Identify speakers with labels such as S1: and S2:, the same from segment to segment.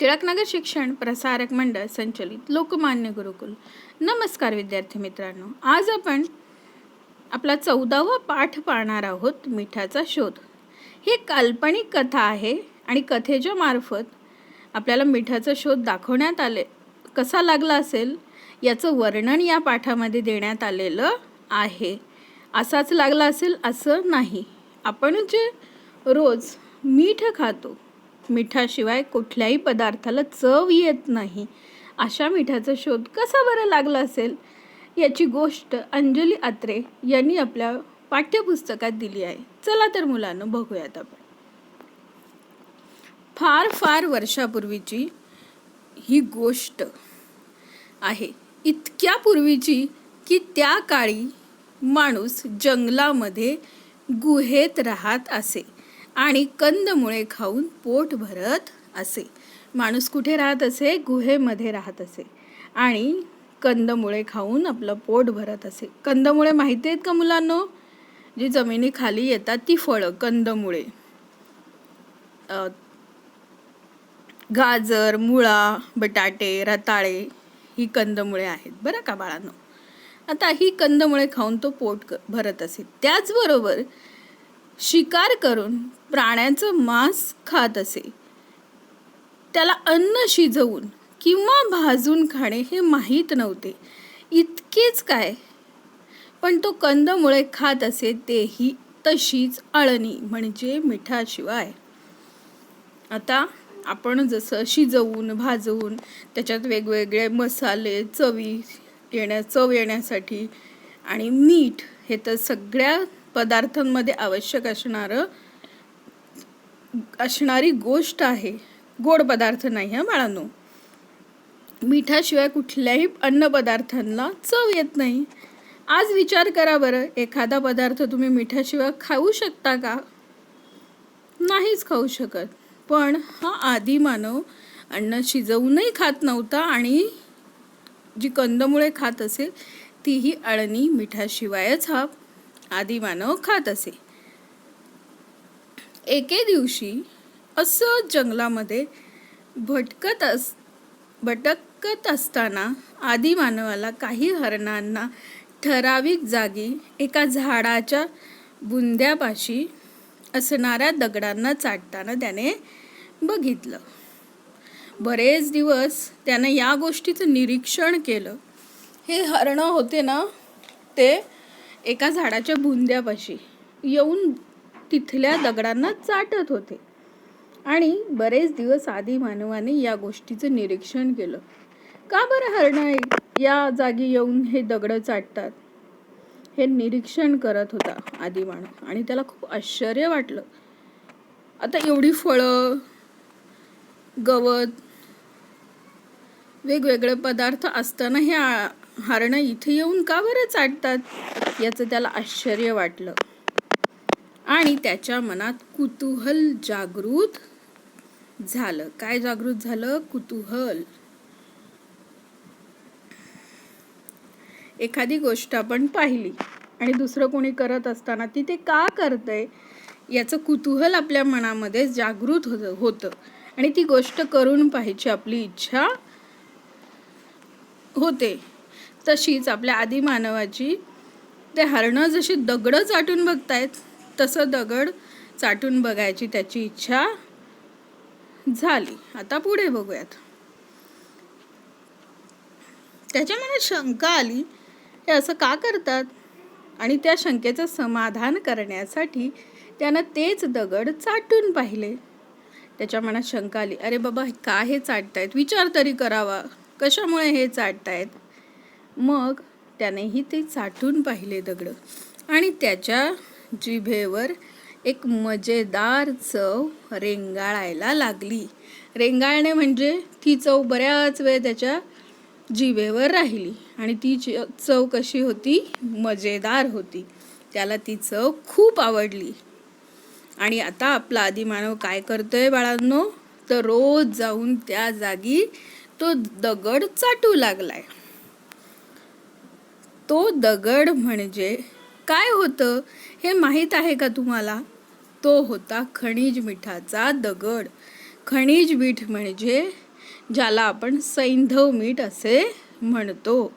S1: टिळकनगर शिक्षण प्रसारक मंडळ संचलित लोकमान्य गुरुकुल. नमस्कार विद्यार्थी मित्रांनो आज आपण आपला चौदावा पाठ पाहणार आहोत मिठाचा शोध. ही काल्पनिक कथा आहे आणि कथेच्या मार्फत आपल्याला मिठाचा शोध दाखवण्यात आले कसा लागला असेल याचं वर्णन या पाठामध्ये देण्यात आलेलं आहे. असाच लागला असेल असं नाही. आपण जे रोज मीठ खातो मिठाशिवाय कुठल्याही पदार्थाला चव येत नाही. अशा मिठाचा शोध कसा बरं लागला असेल? याची गोष्ट अंजली आत्रे यांनी आपल्या पाठ्यपुस्तकात दिली आहे. चला तर मुलांना बघूयात आपण. फार फार वर्षापूर्वीची ही गोष्ट आहे. इतक्या पूर्वीची की त्या काळी माणूस जंगलामध्ये गुहेत राहत असे. आणि कंदमुळे खाऊन पोट भरत असे. माणूस कुठे राहत असे? गुहेमध्ये राहत असे. आणि कंदमुळे खाऊन आपलं पोट भरत असे. कंदमुळे माहिती आहेत का मुलांनो? जी जमिनीखाली येतात ती फळं कंदमुळे. गाजर मुळा बटाटे रताळे ही कंदमुळे आहेत. बरं का बाळांनो? आता ही कंदमुळे खाऊन तो पोट क- भरत असे. त्याचबरोबर शिकार करून प्राण्याचं मांस खात असे. त्याला अन्न शिजवून किंवा भाजून खाणे हे माहीत नव्हते. इतकेच काय? पण तो कंदमुळे खात असे तेही तशीच अळणी म्हणजे मिठाशिवाय. आता आपण जसं शिजवून भाजवून त्याच्यात वेगवेगळे मसाले चवी येण्या चव येण्यासाठी आणि मीठ हे तर सगळ्या पदार्थांमध्ये आवश्यक असणारं असणारी गोष्ट आहे. गोड पदार्थ नाही हा बाळांनो? मिठाशिवाय कुठल्याही अन्नपदार्थांना चव येत नाही. आज विचार करा बरं एखादा पदार्थ तुम्ही मिठाशिवाय खाऊ शकता का? नाहीच खाऊ शकत. पण हा आधी मानव अन्न शिजवूनही खात नव्हता आणि जी कंदमुळे खात असेल तीही अळणी मिठाशिवायच हा आदी मानव खात असे. एके दिवशी असं जंगलामध्ये भटकत अस भटकत असताना आदिमानवाला काही हरणांना ठराविक जागी एका झाडाच्या बुंद्यापाशी असणाऱ्या दगडांना चाटताना त्याने बघितलं. बरेच दिवस त्यानं या गोष्टीचं निरीक्षण केलं. हे हरणं होते ना ते एका झाडाच्या बुंद्यापाशी येऊन तिथल्या दगडांना चाटत होते. आणि बरेच दिवस आधी मानवाने या गोष्टीचं निरीक्षण केलं. का बरं हरणं या जागी येऊन हे दगडं चाटतात? हे निरीक्षण करत होता आदी मानव आणि त्याला खूप आश्चर्य वाटलं. आता एवढी फळं गवत वेगवेगळे पदार्थ असताना हे आ- हरणं इथे येऊन का बरं चाटतात? याचं त्याला आश्चर्य वाटलं. आणि त्याच्या मनात कुतूहल जागृत झालं. काय जागृत झालं? कुतूहल. एखादी गोष्ट आपण पाहिली आणि दुसरं कोणी करत असताना ती ते का करतंय? याचं कुतूहल आपल्या मनामध्ये जागृत होतं होतं. आणि ती गोष्ट करून पाहायची आपली इच्छा होते. तशीच आपल्या आदिमानवाची ते हरणं जशी दगडं चाटून बघतायत तसं दगड चाटून बघायची त्याची इच्छा झाली. आता पुढे बघूयात. त्याच्या मनात शंका आली हे असं का करतात? आणि त्या शंकेचं समाधान करण्यासाठी त्यानं तेच दगड चाटून पाहिले. त्याच्या मनात शंका आली अरे बाबा का हे चाटतायत? विचार तरी करावा. कशामुळे हे चाटतायत? मग त्यानेही ते चाटून पाहिले दगड. आणि त्याच्या जिभेवर एक मजेदार चव रेंगाळायला लागली. रेंगाळणे म्हणजे ती चव बऱ्याच वेळ त्याच्या जिभेवर राहिली आणि ती चव कशी होती? मजेदार होती. त्याला ती चव खूप आवडली. आणि आता आपला आदिमानव काय करतोय बाळांनो? तर रोज जाऊन त्या जागी तो दगड चाटू लागलाय. तो दगड म्हणजे काय होतं? हे माहीत आहे का तुम्हाला? तो होता खनिज मिठाचा दगड. खनिज मीठ म्हणजे ज्याला आपण सैंधव मीठ असे म्हणतो.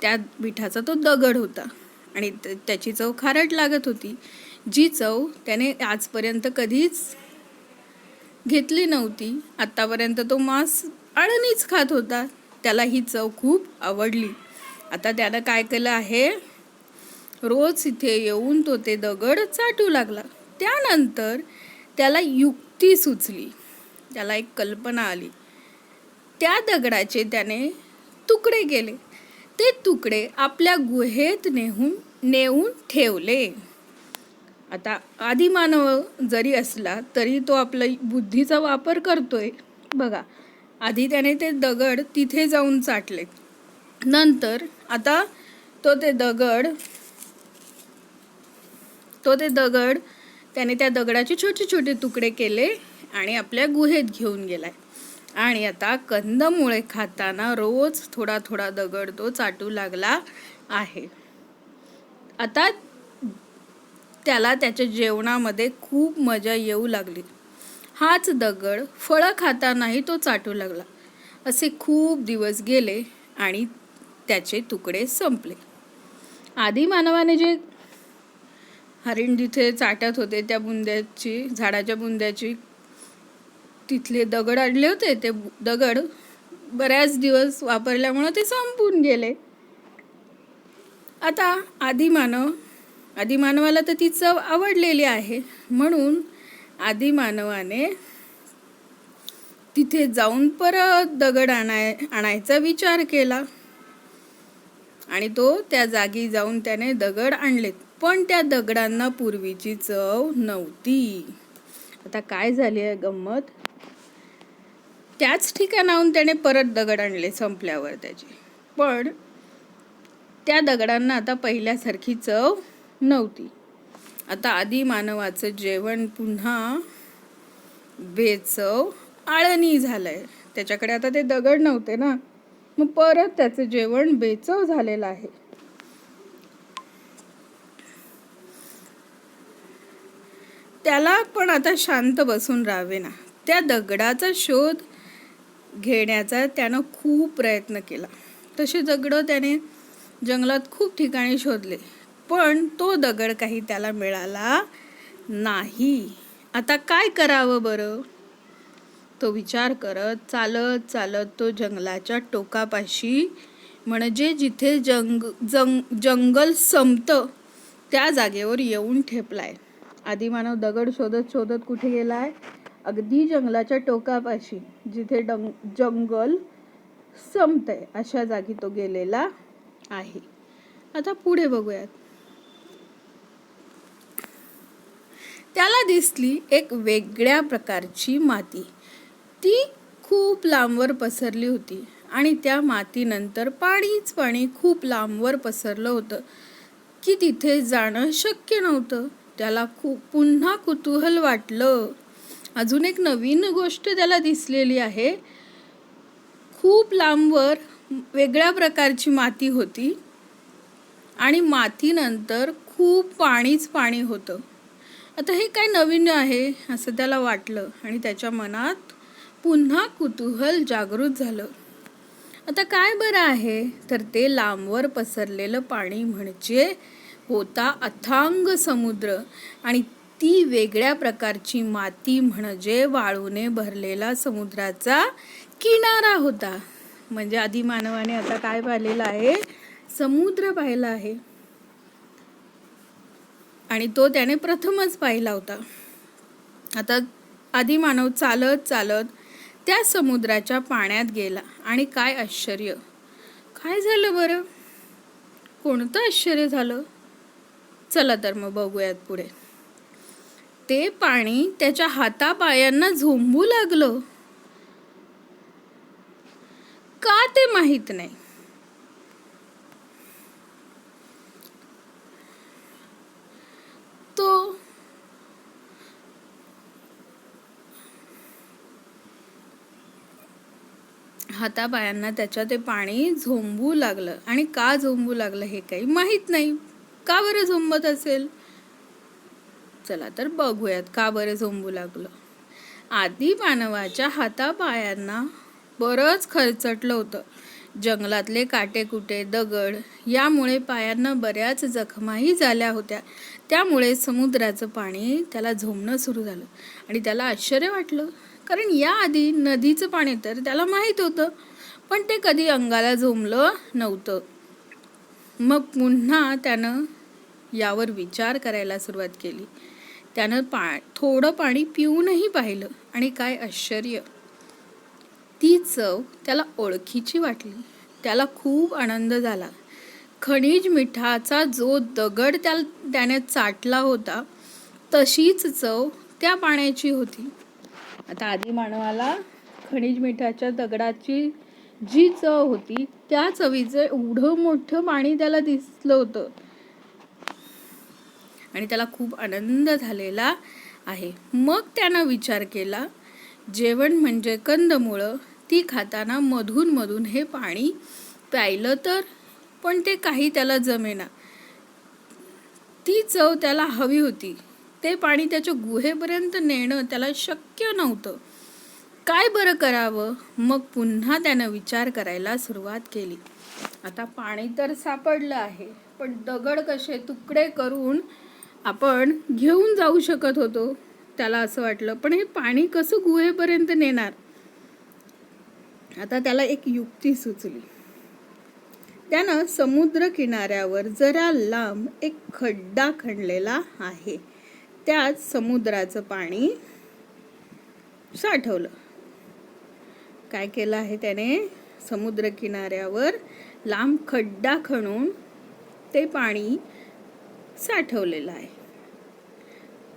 S1: त्या मिठाचा तो दगड होता आणि त्याची चव खारट लागत होती. जी चव त्याने आजपर्यंत कधीच घेतली नव्हती. आत्तापर्यंत तो मांस अळणीच खात होता. त्याला ही चव खूप आवडली. आता त्यानं काय केलं आहे? रोज इथे येऊन तो ते दगड चाटू लागला. त्यानंतर त्याला युक्ती सुचली. त्याला एक कल्पना आली. त्या दगडाचे त्याने तुकडे केले. ते तुकडे आपल्या गुहेत नेहून नेऊन ठेवले. आता आदिमानव जरी असला तरी तो आपला बुद्धीचा वापर करतोय. बघा आधी त्याने ते दगड तिथे जाऊन चाटले. नंतर आता तो ते दगड तो ते दगड त्याने त्या दगडाचे छोटे छोटे तुकडे केले आणि आपल्या गुहेत घेऊन गेलाय. आणि आता कंदमुळे खाताना रोज थोडा थोडा दगड तो चाटू लागला आहे. आता त्याला त्याच्या जेवणामध्ये खूप मजा येऊ लागली. हाच दगड फळं खातानाही तो चाटू लागला. असे खूप दिवस गेले आणि त्याचे तुकडे संपले. आधी मानवाने जे हरिण जिथे चाटत होते त्या बुंद्याची झाडाच्या बुंद्याची तिथले दगड आणले होते. ते दगड बऱ्याच दिवस वापरल्यामुळं ते संपून गेले. आता आदिमानव आदिमानवाला तर ती चव आवडलेली आहे. म्हणून आदिमानवाने तिथे जाऊन परत दगड आणाय आणायचा विचार केला. आणि तो त्या जागी जाऊन त्याने दगड आणलेत. पण त्या दगडांना पूर्वीची चव नव्हती. आता काय झाली आहे गंमत? त्याच ठिकाणाहून त्याने परत दगड आणले संपल्यावर त्याचे. पण त्या दगडांना आता पहिल्यासारखी चव नव्हती. आता आधी मानवाचं जेवण पुन्हा बेचव आळणी झालंय. त्याच्याकडे आता ते दगड नव्हते ना. मग परत त्याचं जेवण बेचव झालेलं आहे. त्याला पण आता शांत बसून राहावे ना. त्या दगडाचा शोध घेण्याचा त्यानं खूप प्रयत्न केला. तसे दगडं त्याने जंगलात खूप ठिकाणी शोधले पण तो दगड काही त्याला मिळाला नाही. आता काय करावं बरं? तो विचार करत चालत चालत तो जंगलाच्या टोकापाशी म्हणजे जिथे जंग जंग जंगल संपतं त्या जागेवर येऊन ठेपलाय. आदिमानव दगड शोधत शोधत कुठे गेलाय? अगदी जंगलाच्या टोकापाशी जिथे डंग जंगल संपतंय अशा जागी तो गेलेला आहे. आता पुढे बघूयात. त्याला दिसली एक वेगळ्या प्रकारची माती. ती खूप लांबवर पसरली होती आणि त्या मातीनंतर पाणीच पाणी खूप लांबवर पसरलं होतं की तिथे जाणं शक्य नव्हतं. त्याला खूप पुन्हा कुतूहल वाटलं. अजून एक नवीन गोष्ट त्याला दिसलेली आहे. खूप लांबवर वेगळ्या प्रकारची माती होती आणि मातीनंतर खूप पाणीच पाणी होतं. आता हे काय नवीन आहे असं त्याला वाटलं आणि त्याच्या मनात पुन्हा कुतूहल जागृत झालं. आता काय बरं आहे? तर ते लांबवर पसरलेलं पाणी म्हणजे होता अथांग समुद्र आणि ती वेगळ्या प्रकारची माती म्हणजे वाळूने भरलेला समुद्राचा किनारा होता. म्हणजे आधी मानवाने आता काय पाहिलेलं आहे? समुद्र पाहिला आहे. आणि तो त्याने प्रथमच पाहिला होता. आता आधी मानव चालत चालत त्या समुद्राच्या पाण्यात गेला. आणि काय आश्चर्य. काय झालं बरं? कोणतं आश्चर्य झालं? चला तर मग बघूयात पुढे. ते पाणी त्याच्या हातापायांना झोंबू लागलं. का ते माहीत नाही? तो हातापायांना त्याच्या ते पाणी झोंबू लागलं. आणि का झोंबू लागलं हे काही माहीत नाही. का बरं झोंबत असेल? चला तर बघूयात का बरं झोंबू लागलं. आधी मानवाच्या हातापायांना बरंच खरचटलं होतं. जंगलातले काटेकुटे दगड यामुळे पायांना बऱ्याच जखमाही झाल्या होत्या. त्यामुळे समुद्राचं पाणी त्याला झोंबणं सुरू झालं आणि त्याला आश्चर्य वाटलं. कारण याआधी नदीचं पाणी तर त्याला माहीत होतं. पण ते कधी अंगाला झोंबलं नव्हतं. मग पुन्हा त्यानं यावर विचार करायला सुरुवात केली. त्यानं पा थोडं पाणी पिऊनही पाहिलं आणि काय आश्चर्य. ती चव त्याला ओळखीची वाटली. त्याला खूप आनंद झाला. खनिज मिठाचा जो दगड त्या त्याने चाटला होता तशीच चव त्या पाण्याची होती. आता आधी मानवाला खनिज मिठाच्या दगडाची जी चव होती त्या चवीचं एवढं मोठं पाणी त्याला दिसलं होतं. आणि त्याला खूप आनंद झालेला आहे. मग त्यानं विचार केला जेवण म्हणजे कंदमुळं ती खाताना मधून मधून हे पाणी प्यायलं तर पण ते काही त्याला जमेना. ती चव त्याला हवी होती. ते पाणी त्याच्या गुहेपर्यंत नेणं त्याला शक्य नव्हतं. काय बरं करावं? मग पुन्हा त्यानं विचार करायला सुरुवात केली. आता पाणी तर सापडलं आहे पण दगड कसे तुकडे करून आपण घेऊन जाऊ शकत होतो? त्याला असं वाटलं पण हे पाणी कसं गुहेपर्यंत नेणार? आता त्याला एक युक्ती सुचली. त्यानं समुद्र किनाऱ्यावर जरा लांब एक खड्डा खणलेला आहे. त्यात समुद्राचं पाणी साठवलं. काय केलं आहे त्याने? समुद्र किनाऱ्यावर लांब खड्डा खणून ते पाणी साठवलेलं आहे.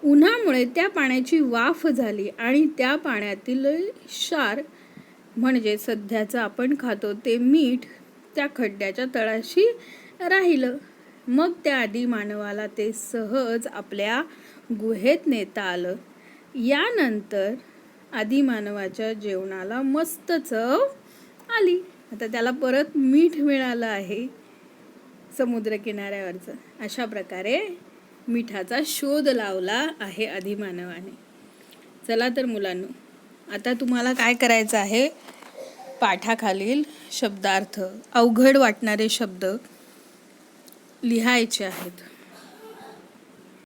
S1: उन्हामुळे त्या पाण्याची वाफ झाली आणि त्या पाण्यातील क्षार म्हणजे सध्याचं आपण खातो ते मीठ त्या खड्ड्याच्या तळाशी राहिलं. मग त्या आधी मानवाला ते सहज आपल्या गुहेत नेता आलं. यानंतर आधी मानवाच्या जेवणाला मस्त चव आली. आता त्याला परत मीठ मिळालं आहे समुद्रकिनाऱ्यावरचं. अशा प्रकारे मिठाचा शोध लावला आहे आदिमानवाने चला तर मुलांनो आता तुम्हाला काय करायचं आहे? पाठाखालील शब्दार्थ अवघड वाटणारे शब्द लिहायचे आहेत.